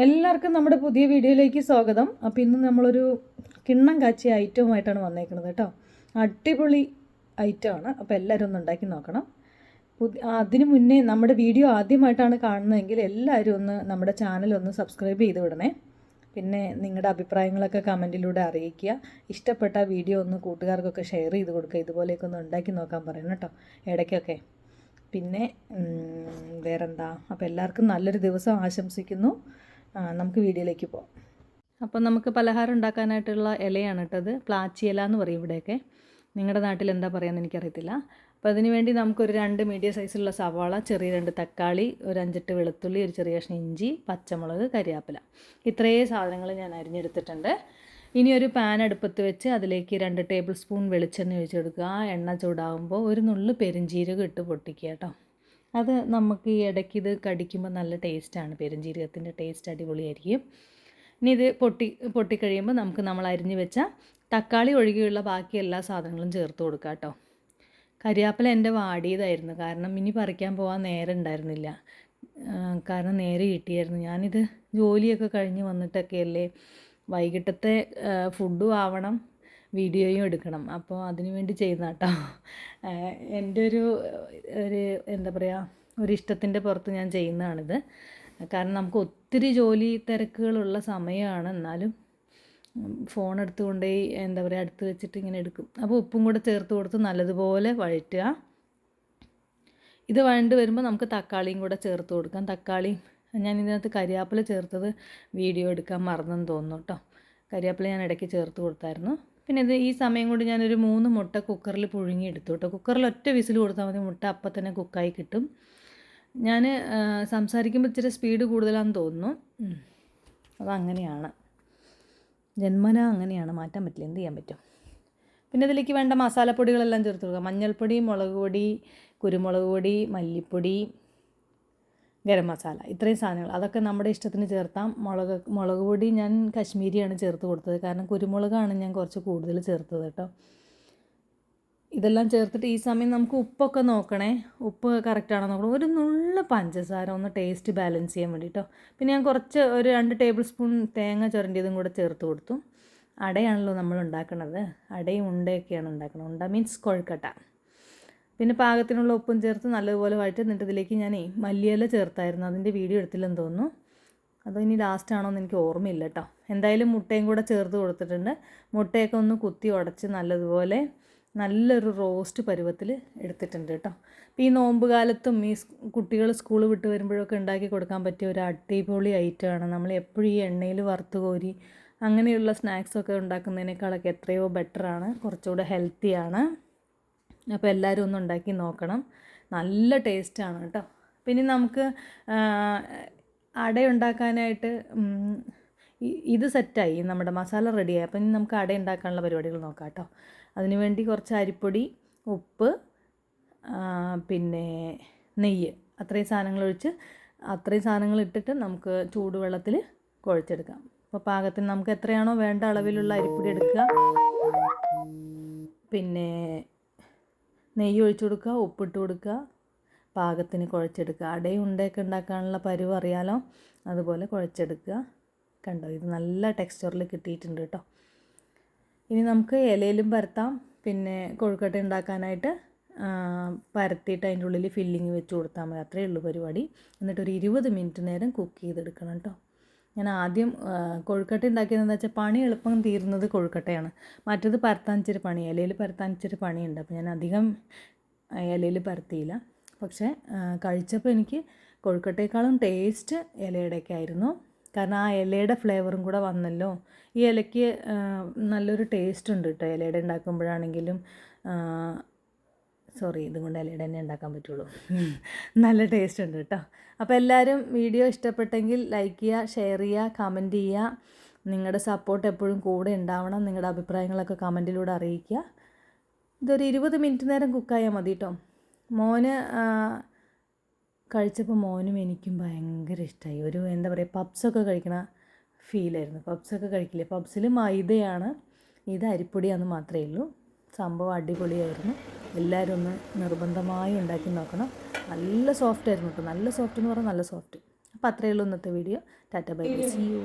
എല്ലാവർക്കും നമ്മുടെ പുതിയ വീഡിയോയിലേക്ക് സ്വാഗതം. അപ്പോൾ ഇന്ന് നമ്മളൊരു കിണ്ണം കാച്ചിയ ഐറ്റവുമായിട്ടാണ് വന്നേക്കുന്നത് കേട്ടോ. അടിപൊളി ഐറ്റമാണ് അപ്പോൾ എല്ലാവരും ഒന്ന് ഉണ്ടാക്കി നോക്കണം. പുതി അതിന് മുന്നേ നമ്മുടെ വീഡിയോ ആദ്യമായിട്ടാണ് കാണുന്നതെങ്കിൽ എല്ലാവരും ഒന്ന് നമ്മുടെ ചാനൽ ഒന്ന് സബ്സ്ക്രൈബ് ചെയ്ത് വിടണേ. പിന്നെ നിങ്ങളുടെ അഭിപ്രായങ്ങളൊക്കെ കമന്റിലൂടെ അറിയിക്കുക. ഇഷ്ടപ്പെട്ട വീഡിയോ ഒന്ന് കൂട്ടുകാർക്കൊക്കെ ഷെയർ ചെയ്ത് കൊടുക്കുക. ഇതുപോലെയൊക്കെ ഒന്ന് ഉണ്ടാക്കി നോക്കാൻ പറയണം കേട്ടോ ഇടയ്ക്കൊക്കെ. പിന്നെ വേറെന്താ? അപ്പോൾ എല്ലാവർക്കും നല്ലൊരു ദിവസം ആശംസിക്കുന്നു. നമുക്ക് വീഡിയോയിലേക്ക് പോകാം അപ്പോൾ നമുക്ക് പലഹാരം ഉണ്ടാക്കാനായിട്ടുള്ള ഇലയാണ് ഇട്ടത്. പ്ലാച്ചി ഇല എന്ന് പറയും ഇവിടെയൊക്കെ. നിങ്ങളുടെ നാട്ടിൽ എന്താ പറയുക എനിക്കറിയത്തില്ല. അപ്പോൾ അതിന് വേണ്ടി നമുക്കൊരു രണ്ട് മീഡിയം സൈസിലുള്ള സവാള ചെറിയ രണ്ട് തക്കാളി ഒരു അഞ്ചെട്ട് വെളുത്തുള്ളി ഒരു ചെറിയ കഷ്ണം ഇഞ്ചി പച്ചമുളക് കരിയാപ്പില. ഇത്രയും സാധനങ്ങൾ ഞാൻ അരിഞ്ഞെടുത്തിട്ടുണ്ട്. ഇനി ഒരു പാൻ അടുപ്പത്ത് വെച്ച് അതിലേക്ക് രണ്ട് ടേബിൾ സ്പൂൺ വെളിച്ചെണ്ണ ഒഴിച്ച് കൊടുക്കുക ആ എണ്ണ ചൂടാകുമ്പോൾ ഒരു നുള്ളു പെരുംജീരകം ഇട്ട് പൊട്ടിക്കുക കേട്ടോ. അത് നമുക്ക് ഈ ഇടയ്ക്ക് ഇത് കടിക്കുമ്പോൾ നല്ല ടേസ്റ്റാണ്. പെരുംജീരകത്തിന്റെ ടേസ്റ്റ് അടിപൊളിയായിരിക്കും. ഇനി ഇത് പൊട്ടി പൊട്ടിക്കഴിയുമ്പോൾ നമുക്ക് നമ്മൾ അരിഞ്ഞ് വെച്ച തക്കാളി ഒഴികെയുള്ള ബാക്കി എല്ലാ സാധനങ്ങളും ചേർത്ത് കൊടുക്കുക കേട്ടോ കരിയാപ്പില എന്റെ വാടിയതായിരുന്നു. കാരണം ഇനി പറിക്കാൻ പോകാൻ നേരം ഉണ്ടായിരുന്നില്ല. കാരണം നേരെ കിട്ടിയായിരുന്നു. ഞാനിത് ജോലിയൊക്കെ കഴിഞ്ഞ് വന്നിട്ടൊക്കെയല്ലേ വൈകിട്ടത്തെ ഫുഡും ആവണം. വീഡിയോയും എടുക്കണം. അപ്പോൾ അതിനു വേണ്ടി ചെയ്യുന്ന കേട്ടോ എന്റെ ഒരു ഒരു എന്താ പറയുക ഒരു ഇഷ്ടത്തിന്റെ പുറത്ത് ഞാൻ ചെയ്യുന്നതാണിത്. കാരണം നമുക്ക് ഒത്തിരി ജോലി തിരക്കുകളുള്ള സമയമാണ്. എന്നാലും ഫോൺ എടുത്തുകൊണ്ടേയി എന്താ പറയുക അടുത്ത് വെച്ചിട്ട് ഇങ്ങനെ എടുക്കും. അപ്പോൾ ഉപ്പും കൂടെ ചേർത്ത് കൊടുത്ത് നല്ലതുപോലെ വഴറ്റുക. ഇത് വഴണ്ട് വരുമ്പോൾ നമുക്ക് തക്കാളിയും കൂടെ ചേർത്ത് കൊടുക്കാം. തക്കാളിയും ഞാൻ ഇതിനകത്ത് കരിയാപ്പില ചേർത്തത് വീഡിയോ എടുക്കാൻ മറന്നെന്ന് തോന്നുന്നു കേട്ടോ. കരിയാപ്പില ഞാൻ ഇടയ്ക്ക് ചേർത്ത് കൊടുത്തായിരുന്നു. പിന്നെ ഇത് ഈ സമയം കൊണ്ട് ഞാനൊരു മൂന്ന് മുട്ട കുക്കറിൽ പുഴുങ്ങി എടുത്തു കേട്ടോ. കുക്കറിൽ ഒറ്റ വിസിൽ കൊടുത്താൽ മതി മുട്ട അപ്പം തന്നെ കുക്കായി കിട്ടും. ഞാൻ സംസാരിക്കുമ്പോൾ ഇച്ചിരി സ്പീഡ് കൂടുതലാണെന്ന് തോന്നുന്നു. അതങ്ങനെയാണ്. ജന്മന അങ്ങനെയാണ് മാറ്റാൻ പറ്റില്ല എന്ത് ചെയ്യാൻ പറ്റും? പിന്നെ ഇതിലേക്ക് വേണ്ട മസാലപ്പൊടികളെല്ലാം ചേർത്ത് കൊടുക്കുക മഞ്ഞൾപ്പൊടി മുളക് പൊടി കുരുമുളക് പൊടി മല്ലിപ്പൊടി ഗരം മസാല ഇത്രയും സാധനങ്ങൾ. അതൊക്കെ നമ്മുടെ ഇഷ്ടത്തിന് ചേർത്താം. മുളക് മുളക് പൊടി ഞാൻ കശ്മീരിയാണ് ചേർത്ത് കൊടുത്തത്. കാരണം കുരുമുളകാണ് ഞാൻ കുറച്ച് കൂടുതൽ ചേർത്തത് കേട്ടോ. ഇതെല്ലാം ചേർത്തിട്ട് ഈ സമയം നമുക്ക് ഉപ്പൊക്കെ നോക്കണേ. ഉപ്പ് കറക്റ്റാണോ നോക്കണം. ഒരു നുള്ള പഞ്ചസാര ഒന്ന് ടേസ്റ്റ് ബാലൻസ് ചെയ്യാൻ വേണ്ടിയിട്ടോ പിന്നെ ഞാൻ കുറച്ച് ഒരു രണ്ട് ടേബിൾ സ്പൂൺ തേങ്ങ ചുരണ്ടിയതും കൂടെ ചേർത്ത് കൊടുത്തു. അടയാണല്ലോ നമ്മൾ ഉണ്ടാക്കുന്നത് അടയും ഉണ്ടയൊക്കെയാണ് ഉണ്ടാക്കുന്നത് ഉണ്ട മീൻസ് കൊഴുക്കട്ട. പിന്നെ പാകത്തിനുള്ള ഉപ്പും ചേർത്ത് നല്ലതുപോലെ വഴറ്റി എന്നിട്ട് ഇതിലേക്ക് ഞാൻ മല്ലിയില ചേർത്തായിരുന്നു. അതിന്റെ വീഡിയോ എടുത്തില്ലെന്ന് തോന്നുന്നു. അതോ ഇനി ലാസ്റ്റ് ആണോ എന്ന് എനിക്ക് ഓർമ്മയില്ല കേട്ടോ എന്തായാലും മുട്ടയും കൂടെ ചേർത്ത് കൊടുത്തിട്ടുണ്ട്. മുട്ടയൊക്കെ ഒന്ന് കുത്തി ഉടച്ച് നല്ലതുപോലെ നല്ലൊരു റോസ്റ്റ് പരുവത്തിൽ എടുത്തിട്ടുണ്ട് കേട്ടോ അപ്പോൾ ഈ നോമ്പ് കാലത്തും ഈ കുട്ടികൾ സ്കൂൾ വിട്ട് വരുമ്പോഴൊക്കെ ഉണ്ടാക്കി കൊടുക്കാൻ പറ്റിയ ഒരു അടിപൊളി ഐറ്റമാണ് നമ്മൾ എപ്പോഴും ഈ എണ്ണയിൽ വറുത്ത് കോരി അങ്ങനെയുള്ള സ്നാക്സൊക്കെ ഉണ്ടാക്കുന്നതിനേക്കാളൊക്കെ എത്രയോ ബെറ്ററാണ് കുറച്ചുകൂടെ ഹെൽത്തിയാണ് അപ്പോൾ എല്ലാവരും ഒന്ന് ഉണ്ടാക്കി നോക്കണം. നല്ല ടേസ്റ്റാണ് കേട്ടോ. പിന്നെ നമുക്ക് അടയുണ്ടാക്കാനായിട്ട് ഇത് സെറ്റായി നമ്മുടെ മസാല റെഡിയായി അപ്പം ഇനി നമുക്ക് അട ഉണ്ടാക്കാനുള്ള പരിപാടികൾ നോക്കാം കേട്ടോ. അതിനുവേണ്ടി കുറച്ച് അരിപ്പൊടി ഉപ്പ് പിന്നെ നെയ്യ്. അത്രയും സാധനങ്ങൾ ഒഴിച്ച് അത്രയും സാധനങ്ങൾ ഇട്ടിട്ട് നമുക്ക് ചൂടുവെള്ളത്തിൽ കുഴച്ചെടുക്കാം. അപ്പോൾ പാകത്തിന് നമുക്ക് എത്രയാണോ വേണ്ട അളവിലുള്ള അരിപ്പൊടി എടുക്കുക. പിന്നെ നെയ്യ് ഒഴിച്ചു കൊടുക്കുക ഉപ്പിട്ട് കൊടുക്കുക പാകത്തിന് കുഴച്ചെടുക്കുക. അടയും ഉണ്ടയൊക്കെ ഉണ്ടാക്കാനുള്ള പരുവ് അറിയാലോ? അതുപോലെ കുഴച്ചെടുക്കുക. കണ്ടോ? ഇത് നല്ല ടെക്സ്ചറിൽ കിട്ടിയിട്ടുണ്ട് കേട്ടോ. ഇനി നമുക്ക് ഇലയിലും പരത്താം. പിന്നെ കൊഴുക്കട്ട ഉണ്ടാക്കാനായിട്ട് പരത്തിയിട്ട് അതിന്റെ ഉള്ളിൽ ഫില്ലിങ് വെച്ച് കൊടുത്താൽ മതി. അത്രയേ ഉള്ളൂ പരിപാടി. എന്നിട്ട് ഒരു ഇരുപത് മിനിറ്റ് നേരം കുക്ക് ചെയ്തെടുക്കണം കേട്ടോ. ഞാൻ ആദ്യം കൊഴുക്കട്ട ഉണ്ടാക്കിയതെന്ന് വെച്ചാൽ പണി എളുപ്പം തീരുന്നത് കൊഴുക്കട്ടയാണ്. മറ്റത് പരത്താനിച്ചൊരു പണി ഇലയിൽ പരത്താനിച്ചൊരു പണിയുണ്ട്. അപ്പോൾ ഞാൻ അധികം ഇലയിൽ പരത്തിയില്ല. പക്ഷേ കഴിച്ചപ്പോൾ എനിക്ക് കൊഴുക്കട്ടയേക്കാളും ടേസ്റ്റ് ഇലയുടെയൊക്കെ ആയിരുന്നു. കാരണം ആ ഇലയുടെ ഫ്ലേവറും കൂടെ വന്നല്ലോ. ഈ ഇലയ്ക്ക് നല്ലൊരു ടേസ്റ്റ് ഉണ്ട് കേട്ടോ ഇലയുടെ ഉണ്ടാക്കുമ്പോഴാണെങ്കിലും. സോറി ഇതും കൊണ്ട് ഇലയുടെ തന്നെ ഉണ്ടാക്കാൻ പറ്റുള്ളൂ. നല്ല ടേസ്റ്റ് ഉണ്ട് കേട്ടോ അപ്പോൾ എല്ലാവരും വീഡിയോ ഇഷ്ടപ്പെട്ടെങ്കിൽ ലൈക്ക് ചെയ്യുക ഷെയർ ചെയ്യുക കമന്റ് ചെയ്യുക നിങ്ങളുടെ സപ്പോർട്ട് എപ്പോഴും കൂടെ ഉണ്ടാവണം. നിങ്ങളുടെ അഭിപ്രായങ്ങളൊക്കെ കമന്റിലൂടെ അറിയിക്കുക. ഇതൊരു ഇരുപത് മിനിറ്റ് നേരം കുക്കായാൽ മതി കേട്ടോ മോന് കഴിച്ചപ്പോൾ മോനും എനിക്കും ഭയങ്കര ഇഷ്ടമായി ഒരു എന്താ പറയുക പബ്സൊക്കെ കഴിക്കണ ഫീലായിരുന്നു പബ്സൊക്കെ കഴിക്കില്ലേ? പബ്സിൽ മൈദയാണ്. ഇത് അരിപ്പൊടിയാണെന്ന് മാത്രമേ ഉള്ളൂ. സംഭവം അടിപൊളിയായിരുന്നു. എല്ലാവരും ഒന്ന് നിർബന്ധമായി ഉണ്ടാക്കി നോക്കണം. നല്ല സോഫ്റ്റ് ആയിരുന്നു കേട്ടോ. നല്ല സോഫ്റ്റ് എന്ന് പറഞ്ഞാൽ നല്ല സോഫ്റ്റ്. അപ്പോൾ അത്രയേ ഉള്ളൂ ഇന്നത്തെ video. Tata bye see you